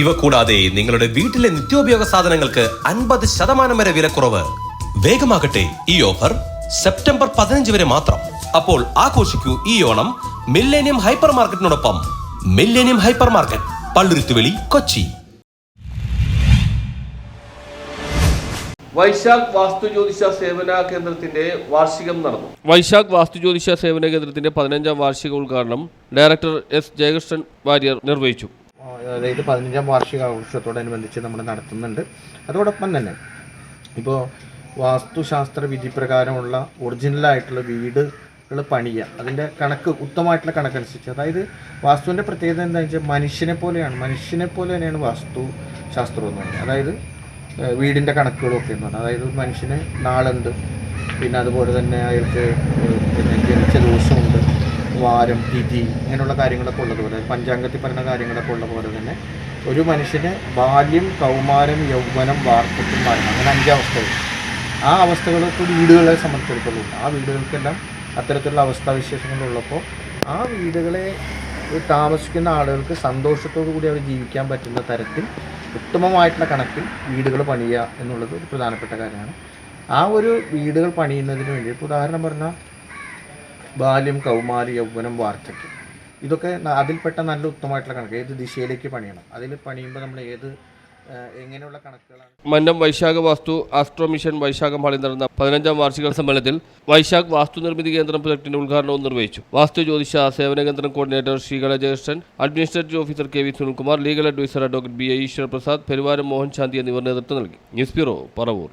ഇവ കൂടാതെ നിങ്ങളുടെ വീട്ടിലെ നിത്യോപയോഗ സാധനങ്ങൾക്ക് അൻപത് ശതമാനം വരെ വിലക്കുറവ്. വേഗമാകട്ടെ ഈ ഓഫർ സെപ്റ്റംബർ പതിനഞ്ച് വരെ മാത്രം. അപ്പോൾ ആഘോഷിക്കൂ ഈ Onam millennium hyper മാർക്കറ്റിനോടൊപ്പം millennium hyper market Palluruthuveli Kochi. Vaishakh Vastu Jyothisha Sevana കേന്ദ്രത്തിന്റെ വാർഷികം നടന്നു. വൈശാഖ് വാസ്തുജ്യോതിഷ സേവന കേന്ദ്രത്തിന്റെ പതിനഞ്ചാം വാർഷിക ഉദ്ഘാടനം ഡയറക്ടർ എസ് ജയകൃഷ്ണൻ വാര്യർ നിർവഹിച്ചു. അതായത് പതിനഞ്ചാം വാർഷിക ആഘോഷത്തോടനുബന്ധിച്ച് നമ്മൾ നടത്തുന്നുണ്ട്. അതോടൊപ്പം തന്നെ ഇപ്പോൾ വാസ്തുശാസ്ത്ര വിധി പ്രകാരമുള്ള ഒറിജിനലായിട്ടുള്ള വീടുകൾ പണിയുക അതിന്റെ കണക്ക് ഉത്തമമായിട്ടുള്ള കണക്കനുസരിച്ച്. അതായത് വാസ്തുവിന്റെ പ്രത്യേകത എന്താണെന്ന് വെച്ചാൽ മനുഷ്യനെ പോലെയാണ് മനുഷ്യനെ പോലെ തന്നെയാണ് വാസ്തു ശാസ്ത്രം എന്ന് പറയുന്നത്. അതായത് വീടിന്റെ കണക്കുകളൊക്കെ എന്ന് പറഞ്ഞാൽ അതായത് മനുഷ്യന് നാളുണ്ട് പിന്നെ അതുപോലെ തന്നെ അയാൾക്ക് പിന്നെ വാരം തിഥി അങ്ങനെയുള്ള കാര്യങ്ങളൊക്കെ ഉള്ളതുപോലെ പഞ്ചാംഗത്തിൽ പറയുന്ന കാര്യങ്ങളൊക്കെ ഉള്ള പോലെ തന്നെ ഒരു മനുഷ്യന് ബാല്യം കൗമാരം യൗവനം വാർദ്ധക്യം മരണം അങ്ങനെ അഞ്ചവസ്ഥകൾ ആ അവസ്ഥകളൊക്കെ വീടുകളെ സംബന്ധിച്ചിടത്തോളം ആ വീടുകൾക്കെല്ലാം അത്തരത്തിലുള്ള അവസ്ഥാവിശേഷങ്ങളുള്ളപ്പോൾ ആ വീടുകളെ താമസിക്കുന്ന ആളുകൾക്ക് സന്തോഷത്തോടു കൂടി അവർ ജീവിക്കാൻ പറ്റുന്ന തരത്തിൽ ഉത്തമമായിട്ടുള്ള കണക്കിൽ വീടുകൾ പണിയുക എന്നുള്ളത് ഒരു പ്രധാനപ്പെട്ട കാര്യമാണ്. ആ ഒരു വീടുകൾ പണിയുന്നതിന് വേണ്ടി ഇപ്പോൾ ഉദാഹരണം പറഞ്ഞാൽ ബാല്യം കൗമാരി യൗവനം വാർദ്ധക്യം. ഇതൊക്കെ അതിൽപ്പെട്ട നല്ല ഉത്തമമായിട്ടുള്ള കണക്ക്. ഏത് ദിശയിലേക്ക് പണിയണം? അതിൽ പണിയുമ്പോൾ നമ്മൾ ഏത് എങ്ങനെയുള്ള കണക്കുകളാണ്? മന്നം വൈശാഖ വാസ്തു ആസ്ട്രോ മിഷൻ വൈശാഖം ഹാളിൽ നടന്ന പതിനഞ്ചാം വാർഷിക സമ്മേളനത്തിൽ വൈശാഖ് വാസ്തു നിർമ്മിതി കേന്ദ്രം പ്രൊജക്ടിന്റെ ഉദ്ഘാടനവും നിർവഹിച്ചു. Vastu Jyothisha Sevana Kendram coordinator Sreekala Jayakrishnan administrative officer K V Sunilkumar legal adviser advocate B A Prasad Peruvaram Mohan Shanti എന്നിവർ നേതൃത്വം നൽകി. News bureau Paravur.